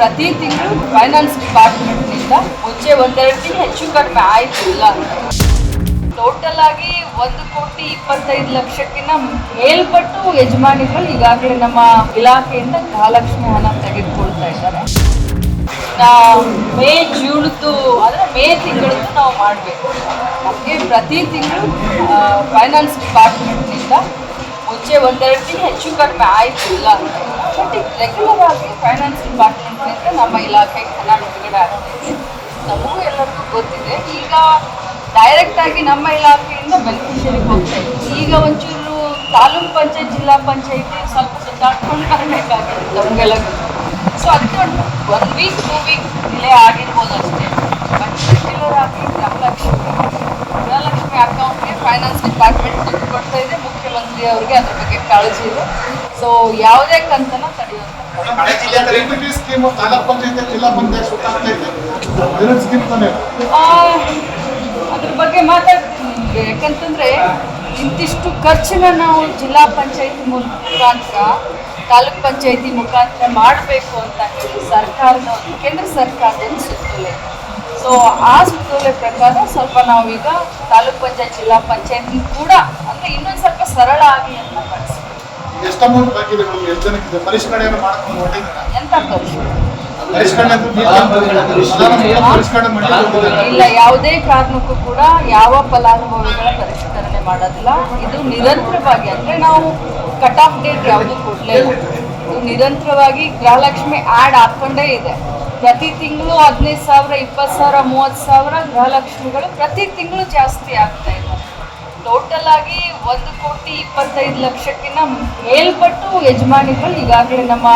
ಪ್ರತಿ ತಿಂಗಳು ಫೈನಾನ್ಸ್ ಡಿಪಾರ್ಟ್ಮೆಂಟ್ನಿಂದ ಮುಂಚೆ ಒಂದೆರಡು ದಿನ ಹೆಚ್ಚು ಕಡಿಮೆ ಆಯಿತು ಇಲ್ಲ. ಟೋಟಲ್ ಆಗಿ ಒಂದು ಕೋಟಿ ಇಪ್ಪತ್ತೈದು ಲಕ್ಷಕ್ಕಿಂತ ಮೇಲ್ಪಟ್ಟು ಯಜಮಾನಿಗಳು ಈಗಾಗಲೇ ನಮ್ಮ ಇಲಾಖೆಯಿಂದ ಗೃಹಲಕ್ಷ್ಮಿ ಹಣ ತೆಗೆದುಕೊಳ್ತಾ ಇದ್ದಾರೆ. ನಾ- ಮೇ ಜೂನ್ದು, ಅಂದರೆ ಮೇ ತಿಂಗಳದ್ದು ನಾವು ಮಾಡಬೇಕು. ನಮಗೆ ಪ್ರತಿ ತಿಂಗಳು ಫೈನಾನ್ಸ್ ಡಿಪಾರ್ಟ್ಮೆಂಟ್ನಿಂದ ಮುಂಚೆ ಒಂದೆರಡು ತಿಂಗಳು ಹೆಚ್ಚು ಕಡಿಮೆ ಆಯಿತು, ಇಲ್ಲ. ಬಟ್ ಈಗ ರೆಗ್ಯುಲರ್ ಆಗಿ ಫೈನಾನ್ಸ್ ಡಿಪಾರ್ಟ್ಮೆಂಟ್ನಿಂದ ನಮ್ಮ ಇಲಾಖೆಗೆ ಹಣ ಬಿಡುಗಡೆ ಆಗ್ತಿದೆ. ನಮಗೂ ಎಲ್ಲರಿಗೂ ಗೊತ್ತಿದೆ. ಈಗ ಡೈರೆಕ್ಟ್ ಆಗಿ ನಮ್ಮ ಇಲಾಖೆಯಿಂದ ಬೆನಿಫಿಷರಿಗೆ ಹೋಗ್ತಾ ಈಗ ಒಂಚೂರು ತಾಲೂಕ್ ಪಂಚಾಯತ್, ಜಿಲ್ಲಾ ಪಂಚಾಯತಿ ಸ್ವಲ್ಪ ಸುತ್ತಾಡ್ಕೊಂಡು ಬರಬೇಕಾಗಿದೆ ನಮಗೆಲ್ಲ ಸೊ ಅದಕ್ಕೆ ಒಂದು one week two week delay ಆಗಿರ್ಬೋದು ಅಷ್ಟೇ ಬಟ್ ರೆಗ್ಯುಲರ್ ಆಗಿ ಗೃಹಲಕ್ಷ್ಮಿ ಗೃಹಲಕ್ಷ್ಮಿ ಅಕೌಂಟ್ಗೆ ಫೈನಾನ್ಸ್ ಡಿಪಾರ್ಟ್ಮೆಂಟ್ ದುಡ್ಡು ಕೊಡ್ತಾ ಇದೆ. ಮುಖ್ಯಮಂತ್ರಿ ಅವರಿಗೆ ಅದ್ರ ಬಗ್ಗೆ ಕಾಳಜಿ ಇದೆ. ಸೊ ಯಾವುದೇ ಕಂತನ ಅದ್ರ ಬಗ್ಗೆ ಮಾತಾಡ್ತೀನಿ ಯಾಕಂತಂದ್ರೆ ಇಂತಿಷ್ಟು ಖರ್ಚನ್ನ ನಾವು ಜಿಲ್ಲಾ ಪಂಚಾಯತಿ ಮುಖಾಂತರ ತಾಲೂಕ್ ಪಂಚಾಯತಿ ಮುಖಾಂತರ ಮಾಡಬೇಕು ಅಂತ ಹೇಳಿ ಸರ್ಕಾರದ ಒಂದು ಕೇಂದ್ರ ಸರ್ಕಾರದ ಸುತ್ತೋಲೆ. ಸೊ ಆ ಸುತ್ತೋಲೆ ಪ್ರಕಾರ ಸ್ವಲ್ಪ ನಾವೀಗ ತಾಲೂಕ್ ಪಂಚಾಯತ್ ಜಿಲ್ಲಾ ಪಂಚಾಯತ್ ಕೂಡ ಅಂದ್ರೆ ಇನ್ನೊಂದು ಸ್ವಲ್ಪ ಸರಳ ಆಗಲಿ ಅಂತ ಬಳಸ್ತೀವಿ. ಎಷ್ಟು ಅಮೌಂಟ್ ಮೇಡಮ್ ಮಾಡ್ಕೊಂಡು ಹೊರಟಿದ್ದೀರಾ ಎಂತ ಇಲ್ಲ. ಯಾವುದೇ ಕಾರಣಕ್ಕೂ ಕೂಡ ಯಾವ ಫಲಾನುಭವಿಗಳ ಪರಿಷ್ಕರಣೆ ಮಾಡೋದಿಲ್ಲ. ಇದು ನಿರಂತರವಾಗಿ ಅಂದ್ರೆ ನಾವು ಕಟ್ ಆಫ್ ಡೇಟ್ ಯಾವುದು ಕೊಡ್ಲೇ ಇದು ನಿರಂತರವಾಗಿ ಗೃಹಲಕ್ಷ್ಮಿ ಆ್ಯಡ್ ಹಾಕ್ಕೊಂಡೇ ಇದೆ. ಪ್ರತಿ ತಿಂಗಳು ಹದಿನೈದು ಸಾವಿರ, ಇಪ್ಪತ್ತು ಸಾವಿರ, ಮೂವತ್ತು ಸಾವಿರ ಗೃಹಲಕ್ಷ್ಮಿಗಳು ಪ್ರತಿ ತಿಂಗಳು ಜಾಸ್ತಿ ಆಗ್ತಾ ಇದೆ. ಟೋಟಲ್ ಆಗಿ ಒಂದು ಕೋಟಿ ಇಪ್ಪತ್ತೈದು ಲಕ್ಷಕ್ಕಿಂತ ಮೇಲ್ಪಟ್ಟು ಯಜಮಾನಿಗಳು ಈಗಾಗಲೇ ನಮ್ಮ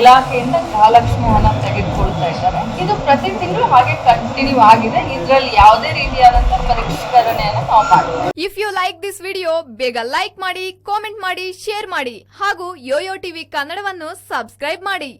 ಇಲಾಖೆಯಿಂದ ಗೃಹಲಕ್ಷ್ಮಿ ಹಣ ತೆಗೆದುಕೊಳ್ತಾ ಇದ್ದಾರೆ. ಇದು ಪ್ರತಿ ತಿಂಗಳು ಹಾಗೆ ಕಂಟಿನ್ಯೂ ಆಗಿದೆ. ಇದರಲ್ಲಿ ಯಾವುದೇ ರೀತಿಯಾದಂತಹ ಪರಿಷ್ಕರಣೆಯನ್ನು ನಾವು ಮಾಡ್ತೀವಿ if you like this video ಬೇಗ ಲೈಕ್ ಮಾಡಿ ಕಾಮೆಂಟ್ ಮಾಡಿ ಶೇರ್ ಮಾಡಿ ಹಾಗೂ ಯೋಯೋ ಟಿವಿ ಕನ್ನಡವನ್ನು ಸಬ್ಸ್ಕ್ರೈಬ್ ಮಾಡಿ.